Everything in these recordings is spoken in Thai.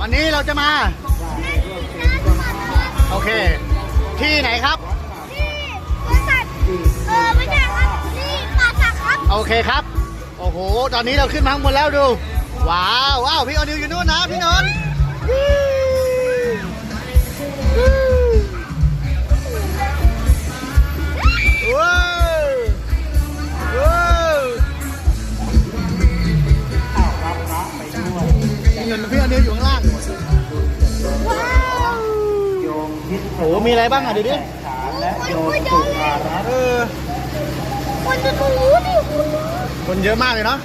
วันนี้เราจะมา โอเค ที่ไหนครับที่บริษัทเออไม่ใช่ครับที่ป่าสักครับ โอเคครับ โอ้โห ตอนนี้เราขึ้นมาข้างบนแล้วดู ว้าว ว้าว พี่ออนิวอยู่นู่นนะ พี่นนท์ ล่างว้าวโอ้โหมีอะไรบ้างอะดูดิคนเยอะเลยเออคนจะดูดิคุณคนเยอะมากเลยเนาะ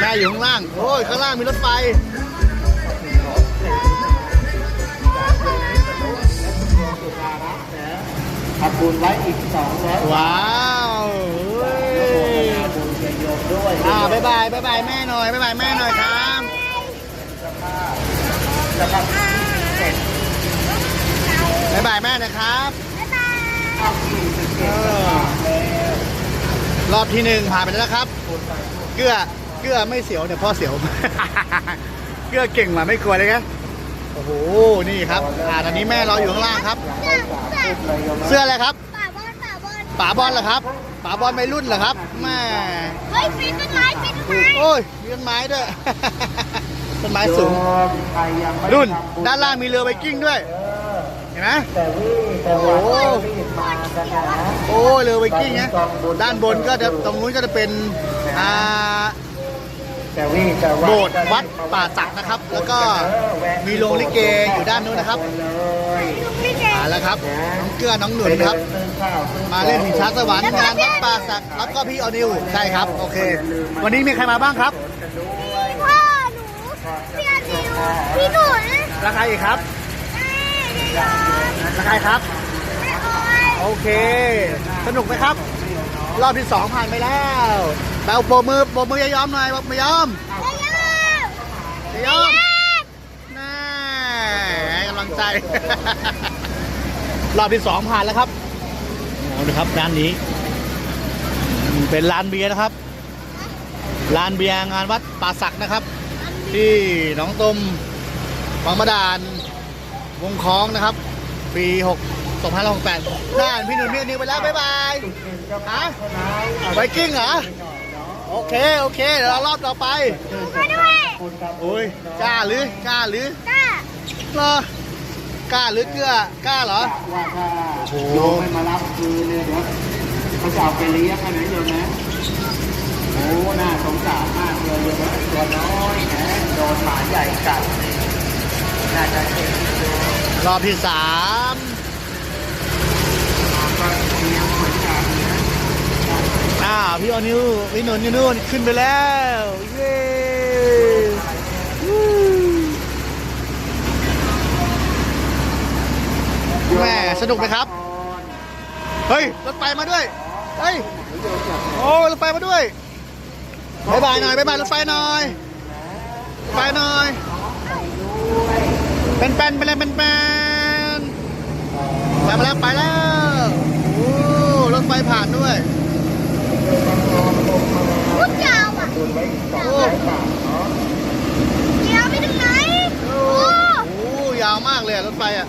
แม่อยู่ข้างล่าง โอ้ย ข้างล่างมีรถไฟทำบุญไว้อีกสองร้อยว้าวเฮ้ยบุญเกียรติโยมด้วยอ่าบายบายบายบายแม่หน่อยบายบายแม่หน่อยครับ นะครับบายบายแม่นะครับบ๊ายบายเออรอบที่หนึ่งผ่านไปแล้วนะครับ เกลือเกลือไม่เสียวแต่พ่อเสียว เกลือเก่งมาไม่กลัวเลยครับโอ้โห นี่ครับอ่าตอนนี้แม่รออยู่ข้างล่างครับ เสื้อเสื้อเสื้ออะไรครับป่าบอลป่าบอลป๋าบอลเหรอครับป๋าบอลไม่รุ่นเหรอครับแม่เฮ้ยปีนต้นไม้ปีนต้นไม้โอ้ยมีต้นไม้ด้วย ต้นไม้สูง รุ่น ด้านล่างมีเรือไวกิ้งด้วย เห็นไหมแต่วิ่งแต่ว่าโอ้รีบมากันนะโอ้เรือไวกิ้งนะด้านบนก็จะตรงนู้นก็จะเป็นอ่าแต่วิ่งแต่ว่าโบสถ์วัดป่าสักนะครับ แล้วก็มีโรงลิเกอยู่ด้านนู้นนะครับมาแล้วครับน้องเกลือน้องหนุนครับ มาเล่นหินช้าสวรรค์งานวัดป่าสักแล้วก็พี่ออนิวใช่ครับโอเค วันนี้มีใครมาบ้างครับ มีพ่อหนูพี่อาทิว พี่หนุนราคาอีกครับแม่ยายราคาครับแม่ออยโอเค สนุกไหมครับ รอบที่สองผ่านไปแล้วแบลโบกมือโบกมืออย่ายอมหน่อยบอกไม่ยอมยายาอย่ายอมน่าให้กำลังใจ รอบที่สองผ่านแล้วครับเอาดูครับร้านนี้ เป็นร้านเบียร์นะครับ ร้านเบียร์งานวัดป่าศักนะครับ ที่หนองตมบางมะดาน วงคล้องนะครับ ปี6 2568ด้านพี่หนุ่มพี่นิวไปแล้ว บ๊ายบายฮะไวกิ้งเหรอ โอเค โอเค เดี๋ยวเรารอบต่อไปมาด้วยโอ้ยกล้าหรือกล้าหรือก้าเหรอกล้าหรือเกลือกล้าเหรอว่าถ้าโอ้โหโยมไม่มารับคือเนี่ยเดี๋ยวเขาจะเอาไปเลี้ยงกันไหนโยมนะโอ้น่าสงสารมากเลยโยมนะตัวน้อย หมาใหญ่กัดน่าจะเจ็บรอบที่สามน้าวพี่ออนิวพี่นุนอยู่นู่นขึ้นไปแล้ว เย้แม่สนุกไหมครับ เฮ้ย รถไฟมาด้วย เฮ้ย โอ้ รถไฟมาด้วยบายบายหน่อยบายบายรถไฟหน่อย ไฟหน่อย เป็นแป้นไปเลยเป็นแป้นไปมาแล้วไปแล้วโอ้รถไฟผ่านด้วยพุดยาวอะคุณไว้อีกสองโอ้ร้อยบาทเนาะยาวไปถึงไหน โอ้โอ้โหยาวมากเลยอะรถไฟอะ